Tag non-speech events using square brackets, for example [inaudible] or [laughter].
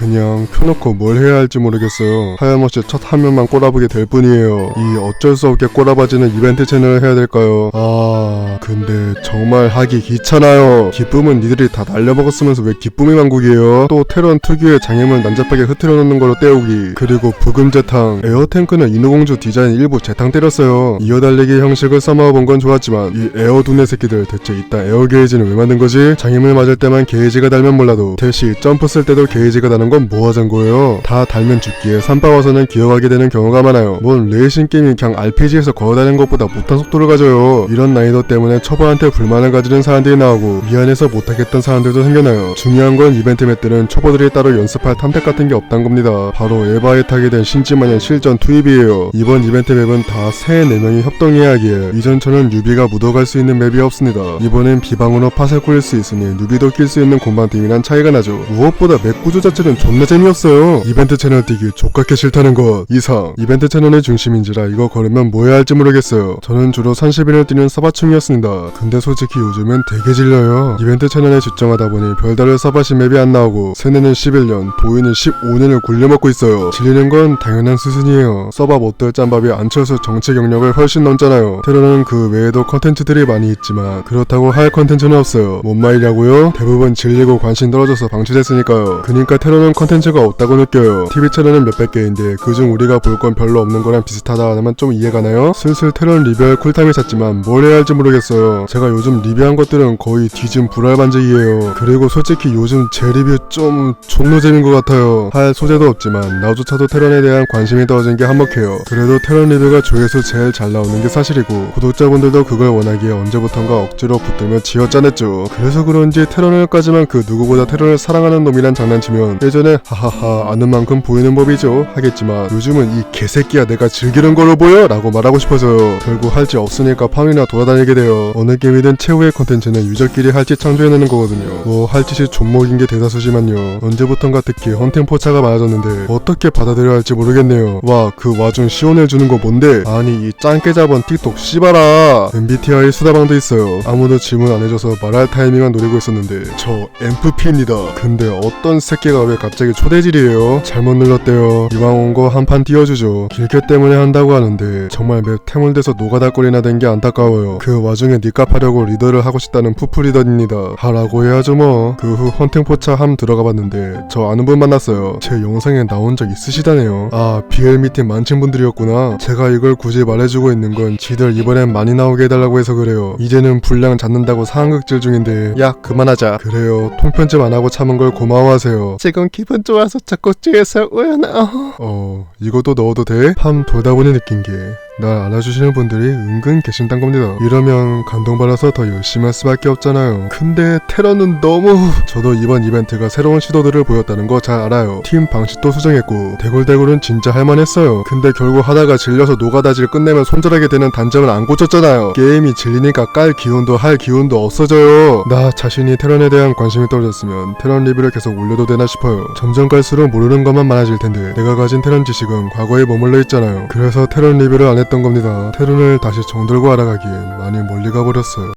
그냥 펴놓고 뭘 해야 할지 모르겠어요. 하염없이 첫 화면만 꼬라보게 될 뿐이에요. 이 어쩔 수 없게 꼬라봐지는 이벤트 채널을 해야 될까요? 아, 근데 정말 하기 귀찮아요. 기쁨은 니들이 다 날려먹었으면서 왜 기쁨의 왕국이에요? 또 테런 특유의 장애물 난잡하게 흐트려 놓는 걸로 때우기. 그리고 부금 재탕. 에어탱크는 인어공주 디자인 일부 재탕 때렸어요. 이어달리기 형식을 써먹어본 건 좋았지만 이 에어 두뇌 새끼들 대체 이따 에어 게이지는 왜 만든 거지? 장애물 맞을 때만 게이지가 달면 몰라도 대시 점프 쓸 때도 게이지가 다는 건 뭐 하자는 거예요? 다 달면 죽기에 산바와서는 기어가게 되는 경우가 많아요. 뭔 레이싱 게임이 그냥 RPG에서 걸어다니는 것보다 못한 속도를 가져요. 이런 난이도 때문에 초보한테 불만을 가지는 사람들이 나오고 미안해서 못하겠던 사람들도 생겨나요. 중요한 건 이벤트 맵들은 초보들이 따로 연습할 탐색 같은 게 없단 겁니다. 바로 에바에 타게 된 신지마냥 실전 투입이에요. 이번 이벤트 맵은 다새 4명이 협동해야 하기에 이전처럼 유비가 묻어갈 수 있는 맵이 없습니다. 이번엔 비방으로 팟을 꾸릴 수 있으니 누비도 낄 수 있는 공방팀이란 차이가 나죠. 무엇보다 맵 구조 자체는 존나 재미없어요. 이벤트 채널 뛰기 족같게 싫다는 것 이상 이벤트 채널의 중심인지라 이거 걸으면 뭐 해야 할지 모르겠어요. 저는 주로 30인을 뛰는 서바충이었습니다. 근데 솔직히 요즘은 되게 질려요. 이벤트 채널에 집중하다 보니 별다른 서바시 맵이 안 나오고 세네는 11년, 보이는 15년을 굴려먹고 있어요. 질리는 건 당연한 수순이에요. 서바 못들 짬밥이 안철수 정치 경력을 훨씬 넘잖아요. 테러는 그 외에도 컨텐츠들이 많이 있지만 그렇다고 할 컨텐츠는 없어요. 뭔 말이냐고요? 대부분 질리고 관심 떨어져서 방치됐으니까요. 그니까 테러는 컨텐츠가 없다고 느껴요. TV 채널은 몇백 개인데 그중 우리가 볼 건 별로 없는 거랑 비슷하다 하면 좀 이해가 나요? 슬슬 테러 리뷰할 쿨타임이 찼지만 뭘 해야 할지 모르겠어요. 제가 요즘 리뷰한 것들은 거의 뒤진 불알반적이에요. 그리고 솔직히 요즘 제 리뷰 좀 종로잼인 것 같아요. 할 소재도 없지만 나조차도 테런에 대한 관심이 떨어진 게 한몫해요. 그래도 테런 리뷰가 조회수 제일 잘 나오는 게 사실이고 구독자분들도 그걸 원하기에 언제부턴가 억지로 붙들며 지어짜냈죠. 그래서 그런지 테런을까지만 그 누구보다 테런을 사랑하는 놈이란 장난치면 예전 에 하하하 아는 만큼 보이는 법이죠 하겠지만 요즘은 이 개새끼야 내가 즐기는 걸로 보여? 라고 말하고 싶어져요. 결국 할지 없으니까 팜이나 돌아다니게 돼요. 어느 게임이든 최후의 컨텐츠는 유저끼리 할짓 창조해내는 거거든요. 뭐 할 짓이 존목인 게 대다수지만요. 언제부턴가 특히 헌팅 포차가 많아졌는데 어떻게 받아들여야 할지 모르겠네요. 와 그 와중 시원해 주는 거 뭔데? 아니 이 짱깨 잡은 틱톡 씨발아. MBTI 수다방도 있어요. 아무도 질문 안 해줘서 말할 타이밍만 노리고 있었는데 저 MFP입니다. 근데 어떤 새끼가 왜 갑자기 초대질이에요? 잘못 눌렀대요. 이왕 온 거 한 판 띄워주죠. 길게 때문에 한다고 하는데 정말 맵 태물돼서 노가다거리나 된 게 안타까워요. 그 와중에 니값 하려고 리더를 하고 싶다는 푸푸리더입니다. 하라고 해야죠 뭐. 그 후 헌팅포차 함 들어가 봤는데 저 아는 분 만났어요. 제 영상에 나온 적 있으시다네요. 아 BL 미팅 만친 분들이었구나. 제가 이걸 굳이 말해주고 있는 건 지들 이번엔 많이 나오게 해달라고 해서 그래요. 이제는 분량 잡는다고 상황극질 중인데 야 그만하자. 그래요. 통편집 안 하고 참은 걸 고마워하세요. 지금 기분 좋아서 자꾸 뒤에서 우연아. 어 이것도 넣어도 돼? 팜 돌다 보니 느낀 게 날 알아주시는 분들이 은근 계신단 겁니다. 이러면 감동받아서 더 열심히 할 수밖에 없잖아요. 근데 테러는 너무... [laughs] 저도 이번 이벤트가 새로운 시도들을 보였다는 거 잘 알아요. 팀 방식도 수정했고 대굴대굴은 진짜 할만했어요. 근데 결국 하다가 질려서 노가다질 끝내면 손절하게 되는 단점을 안 고쳤잖아요. 게임이 질리니까 깔 기운도 할 기운도 없어져요. 나 자신이 테런에 대한 관심이 떨어졌으면 테런 리뷰를 계속 올려도 되나 싶어요. 점점 갈수록 모르는 것만 많아질 텐데 내가 가진 테런 지식은 과거에 머물러 있잖아요. 그래서 테런 리뷰를 안 했던 겁니다. 테런을 다시 정들고 알아가기엔 많이 멀리 가버렸어요.